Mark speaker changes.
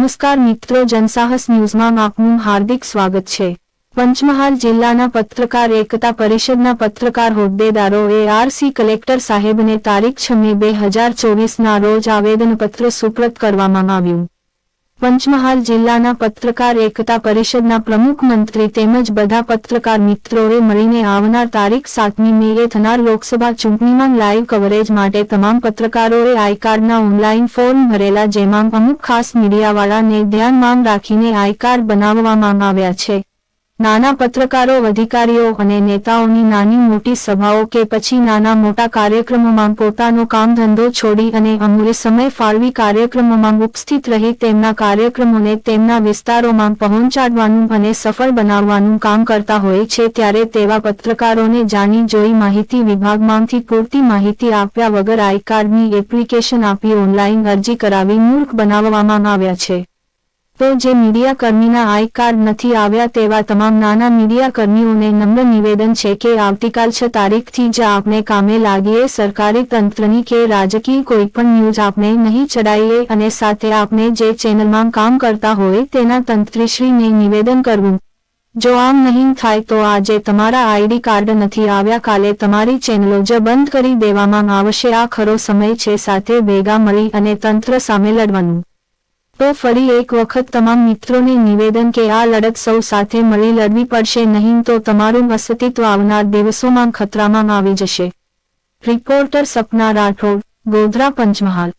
Speaker 1: નમસ્કાર મિત્રો, જનસાહસ ન્યૂઝમાં આપનું હાર્દિક સ્વાગત છે. પંચમહાલ જિલ્લાના પત્રકાર એકતા પરિષદના પત્રકાર હોદ્દેદારોએ આરસી કલેક્ટર સાહેબને તારીખ છ બે હજાર ચોવીસના રોજ આવેદનપત્ર સુપ્રત કરવામાં આવ્યું. પંચમહાલ જિલ્લાના પત્રકાર એકતા પરિષદના પ્રમુખ મંત્રી તેમજ બધા પત્રકાર મિત્રોએ મળીને આવનાર તારીખ સાતમી મેએ થનાર લોકસભા ચૂંટણીમાં લાઈવ કવરેજ માટે તમામ પત્રકારોએ આઈ કાર્ડના ઓનલાઈન ફોર્મ ભરેલા, જેમાં અમુક ખાસ મીડિયાવાળાને ધ્યાનમાં રાખીને આઈ કાર્ડ બનાવવામાં આવ્યા છે. નાના પત્રકારો, અધિકારીઓ અને નેતાઓની નાની મોટી સભાઓ કે પછી નાના મોટા કાર્યક્રમોમાં પોતાનો કામ ધંધો છોડી અને અમૂલ્ય સમય ફાળવી કાર્યક્રમોમાં ઉપસ્થિત રહી તેમના કાર્યક્રમોને તેમના વિસ્તારોમાં પહોંચાડવાનું અને સફળ બનાવવાનું કામ કરતા હોય છે ત્યારે તેવા પત્રકારોને જાણી જોઈ માહિતી વિભાગમાંથી પૂરતી માહિતી આપ્યા વગર આઈ કાર્ડની એપ્લિકેશન આપી ઓનલાઈન અરજી કરાવી મૂર્ખ બનાવવામાં આવ્યા છે. તો જે મીડિયા કર્મીના આઈ કાર્ડ નથી આવ્યા તેવા તમામ નાના મીડિયા કર્મીઓને નમ્ર નિવેદન છે કે આવતીકાલ છ તારીખથી જ આપણે કામે લાગીએ. સરકારી તંત્રની કે રાજકીય કોઈ પણ ન્યૂઝ આપણે નહીં ચડાવીએ અને સાથે આપણે જે ચેનલમાં કામ કરતા હોય તેના તંત્રીશ્રીને નિવેદન કરવું. જો આમ નહીં થાય તો આજે તમારા આઈડી કાર્ડ નથી આવ્યા. કાલે તમારી ચેનલો જ બંધ કરી દેવામાં આવશે. આ ખરો સમય છે સાથે ભેગા મળી અને તંત્ર સામે લડવાનું. તો ફરી એક વખત તમામ મિત્રોને નિવેદન કે આ લડત સૌ સાથે મળી લડવી પડશે, નહીં તો તમારું અસ્તિત્વ આવનાર દિવસોમાં ખતરામાં આવી જશે. રિપોર્ટર સપના રાઠોડ, ગોધરા પંચમહાલ.